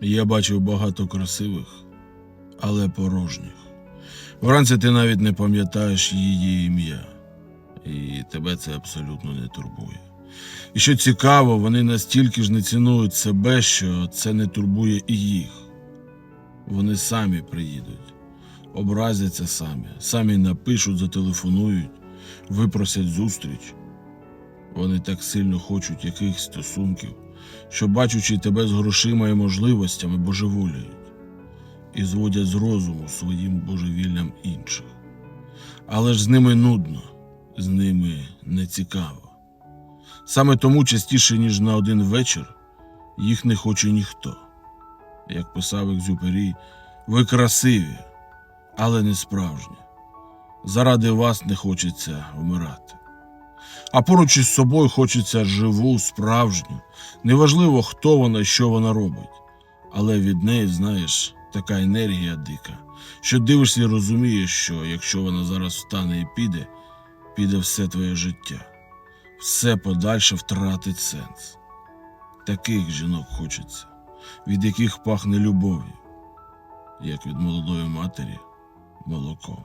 Я бачив багато красивих, але порожніх. Вранці ти навіть не пам'ятаєш її ім'я, і тебе це абсолютно не турбує. І що цікаво, вони настільки ж не цінують себе, що це не турбує і їх. Вони самі приїдуть, образяться самі, самі напишуть, зателефонують, випросять зустріч. Вони так сильно хочуть якихось стосунків, що, бачучи тебе з грошима і можливостями, божеволіють і зводять з розуму своїм божевіллям інших. Але ж з ними нудно, з ними не цікаво. Саме тому частіше, ніж на один вечір, їх не хоче ніхто. Як писав Екзюпері, ви красиві, але не справжні. Заради вас не хочеться вмирати. А поруч із собою хочеться живу, справжню. Неважливо, хто вона що вона робить. Але від неї, знаєш, така енергія дика, що дивишся і розумієш, що якщо вона зараз встане і піде, піде все твоє життя. Все подальше втратить сенс. Таких жінок хочеться, від яких пахне любов'ю, як від молодої матері молоком.